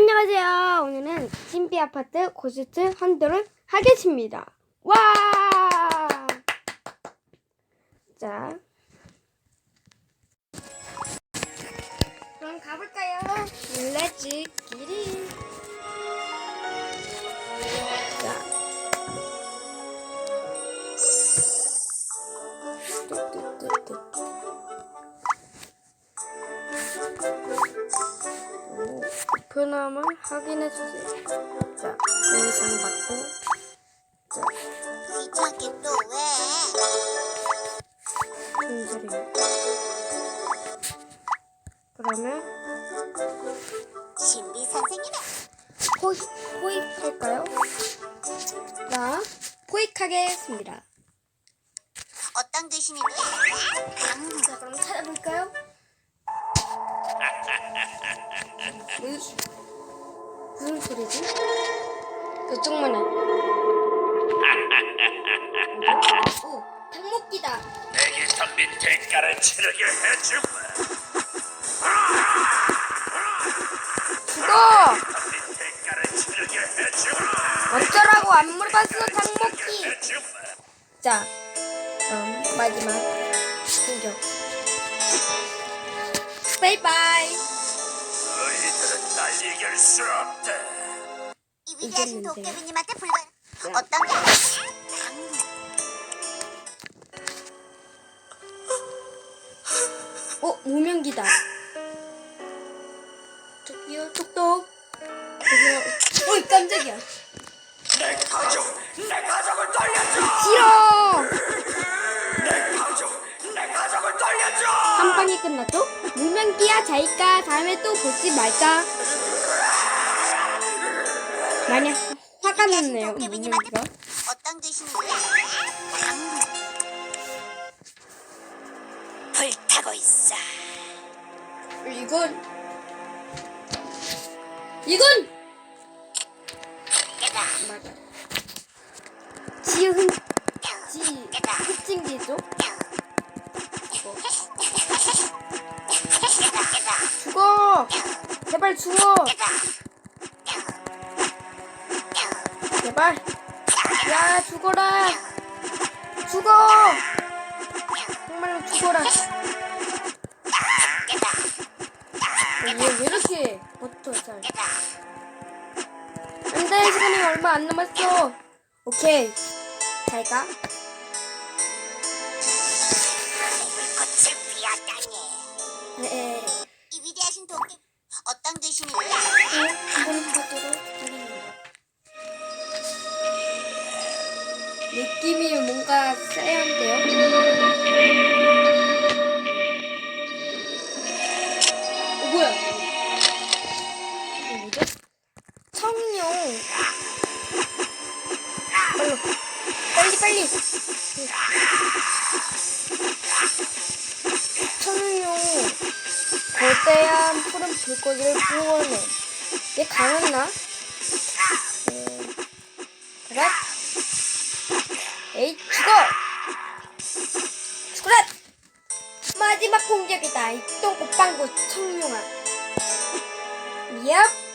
안녕하세요. 오늘은 신비 아파트 고스트 헌터를 하겠습니다. 와! 자. 그럼 가볼까요? 렛츠 기릿. 표남을 확인해 주세요. 자, 영상 받고. 자, 귀찮게 또 왜? 순서를. 그러면 신비 선생님의 포획, 포획할까요? 자, 포획하겠습니다. 어떤 귀신이든 음, 자, 그럼 찾아볼까요? 무슨, 무슨 소리지? 이쪽만 해. 오, 탕목기다. 내게 덤빈 대가를 치르게 해주마. 죽어! 덤빈 대가를 치르게 해주마. 어쩌라고 안 물어봤어, 탕목기. 해주마. 자, 그럼 마지막 공격. 바이바이. 너희들은 날 이길 수 없다. 이 위대하신 이겼는데요? 도깨비님한테 불만 어떤 게? 음, 어, 무명기다. 저기요, 똑똑. 저기요. 어이, 깜짝이야. 내 가족, 내 가족을 돌려줘. 싫어! 내 가족, 내 가족을 돌려줘. 한 방에 끝났죠? 무명기야, 자이까. 다음에 또 보지 말까? 많이 화가 났네요, 무명기가. 어떤 음, 불타고 있어. 이건, 이건! 맞아. 지은, 지, 깨다. 흑징기죠? 오케이. 잘 가. 불꽃을 피하다니. 네. 이 위대하신 도깨비 어떤 한번 가도록 하겠습니다. 느낌이 뭔가 쎄한데요? 빨리, 빨리. 청룡. 거대한 푸른 불고기를 구워내. 얘 강했나? 음, 그래? 에이, 죽어! 죽어라! 마지막 공격이다. 이 똥꼬빵구 청룡아. 미안.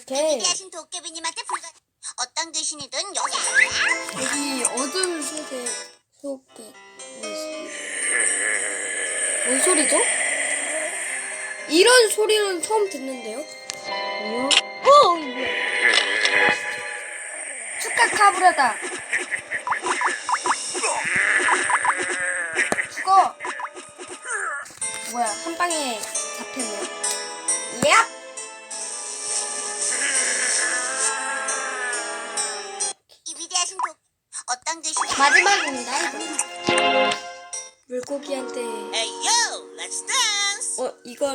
오케이. 위대하신 도깨비님한테 불만 어떤 귀신이든 여기 여기 어둠 속에 속에 뭔 소리죠? 이런 소리는 처음 듣는데요? 뭐야? 어! 뭐야? 축카카브라다. 죽어. 뭐야? 한 방에 잡혔네.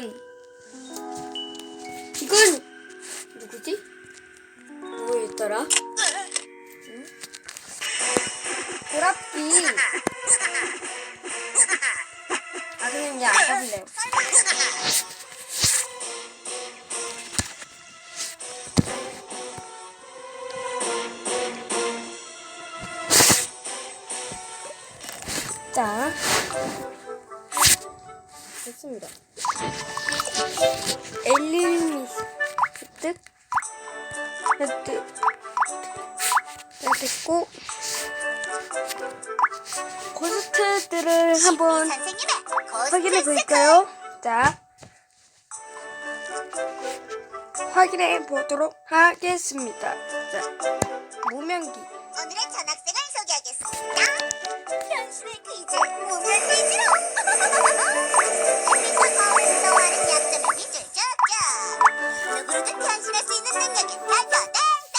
이건 이건 누구지? 누구였더라? 응? 보랍기 아 그냥 그냥 안 가볼래요 확인해 볼까요? 자, 확인해 보도록 하겠습니다. 자, 무명기. 오늘의 전학생을 소개하겠습니다. 현실의 퀴즈 무면 퀴즈로 햇빛과 거울을 좋아하는 약점을 밑줄 쫙쫙 누구로든 변신할 수 있는 능력이 단서 땡땡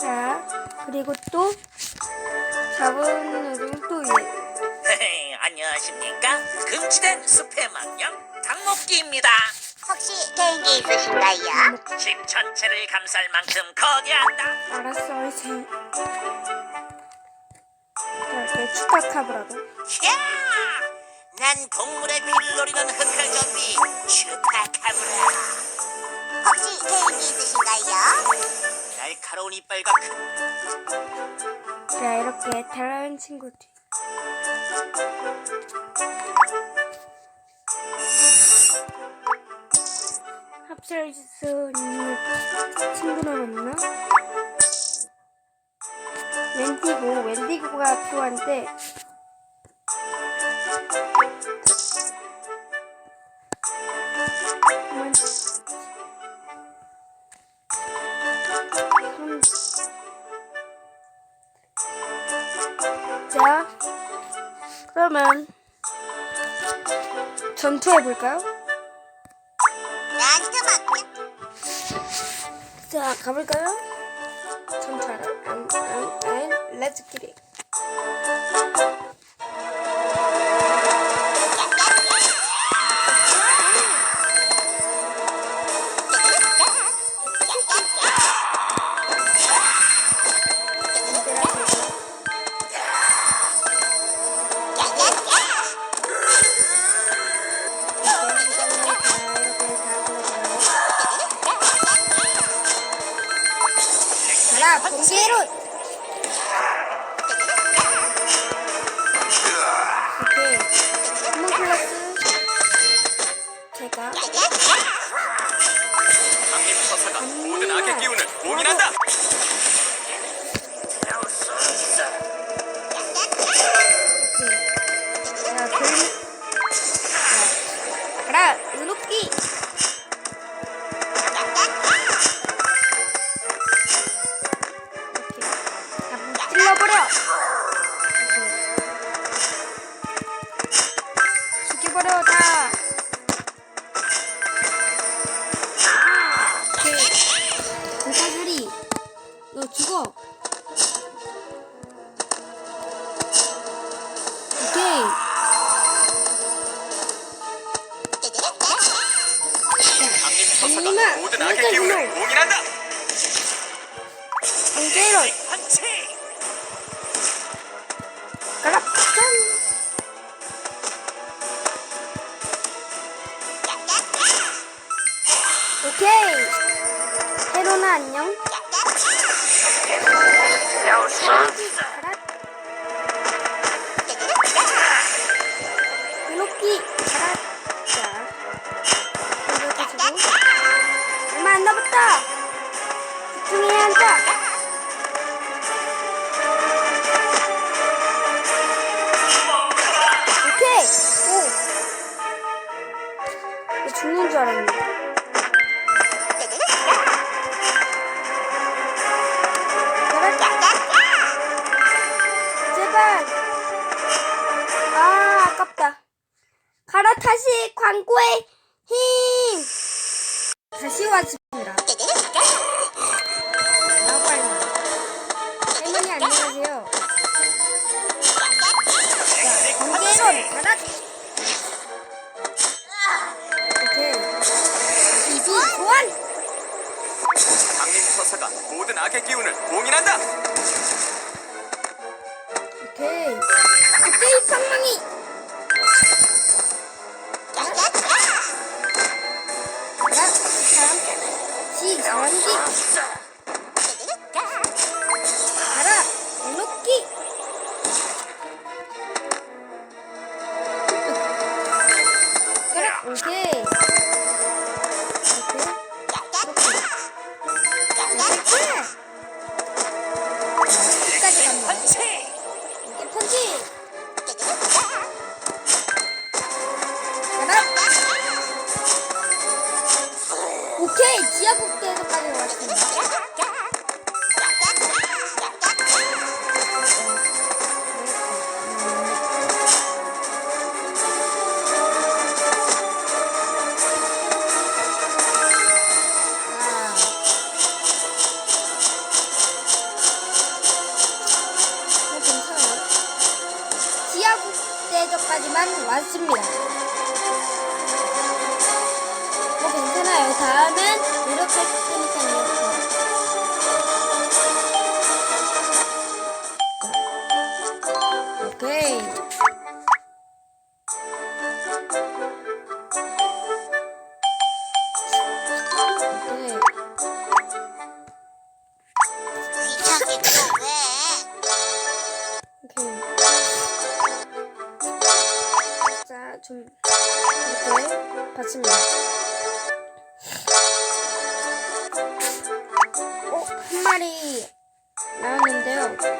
자, 그리고 또 잡은. 헤헤, 안녕하십니까? 금지된 숲의 망령 당목기입니다. 혹시 개인기 있으신가요? 집 전체를 감쌀 만큼 거대하다. 알았어, 이제. 자, 이렇게 추가카브라고. 야! 난 동물의 피를 노리는 흑할 좀비 슈파카브라. 혹시 개인기 있으신가요? 날카로운 이빨과 큰 자, 이렇게 다른 친구들. 합칠 수 있는 친구는 없나? 웬디고, 웬디고가 필요한데, 그러면 전투해 볼까요? 나한테 맡겨 자, 가볼까요? 전투하러. 안, 안, 안, 렛츠 기 모든 악의 기운을 봉인한다. 오케이. 헤로나 안녕. 가라. 이노키 가라. 자, 이렇게 주고 얼마 안 남았다. 집중해야 한다. 오케이. 오. 나 죽는 줄 알았네. 제 다시 광고의 힘! 다시 왔습니다. 할머니, 안녕하세요. 자, 번개론, 가라! 오케이. 이비 소환! 강림 서사가 모든 악의 기운을 봉인한다. 오케이. 오케이, 방망이! 사 오케이. 좀 이렇게 받습니다. 어, 한 마리 나왔는데요.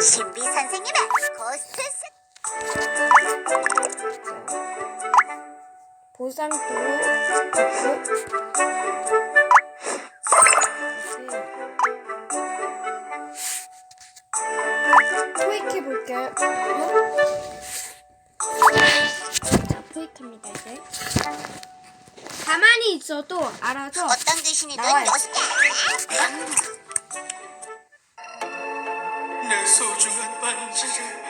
신비 선생님의 고스트 받고 포획해 볼게요. 자, 포획합니다 이제. 가만히 있어도 알아서 어떤 귀신이든 나와요. 여섯 개. 내 소중한 반지를.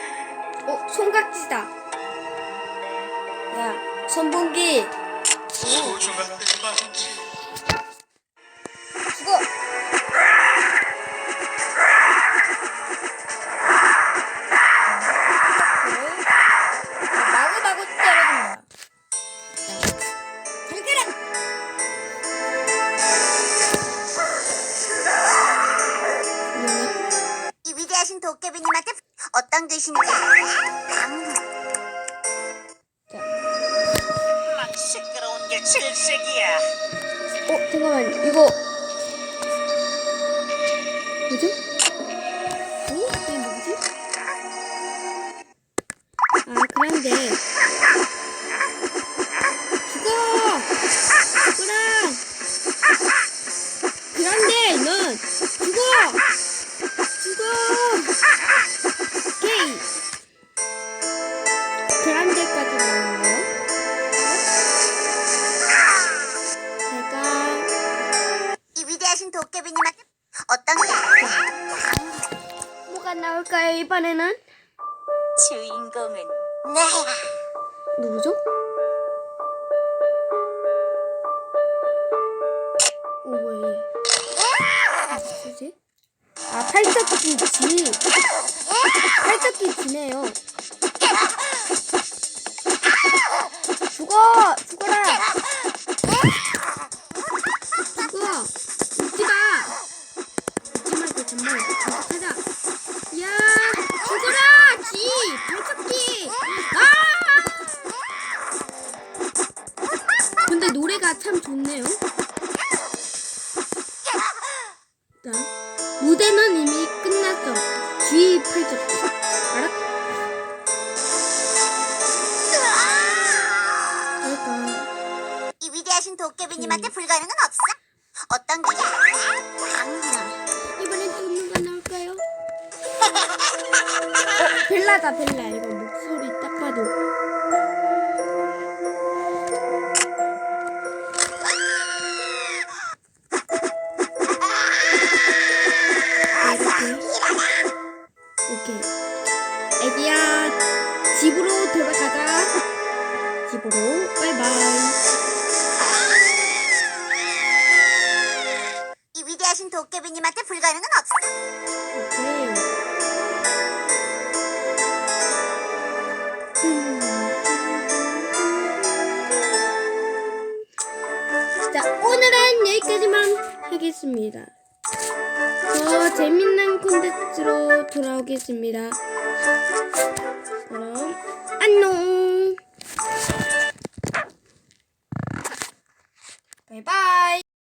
어 손각지다. 야 선봉기. 소중한 내 반지 자, 막 시끄러운 게 질색이야. 어 잠깐만 이거 뭐죠? 어? 이게 뭐지? 아 그런데 나올까요 이번에는? 주인공은 나야. 누구죠? 오 뭐야 얘 누구지? 아 팔척기 지 팔척기 지네요 벨라다 벨라. 이거 목소리 딱 봐도 도깨비님한테 불가능은 없어. 오케이. 음. 자, 오늘은 여기까지만 하겠습니다. 더 재밌는 콘텐츠로 돌아오겠습니다. 그럼 안녕. 바이바이.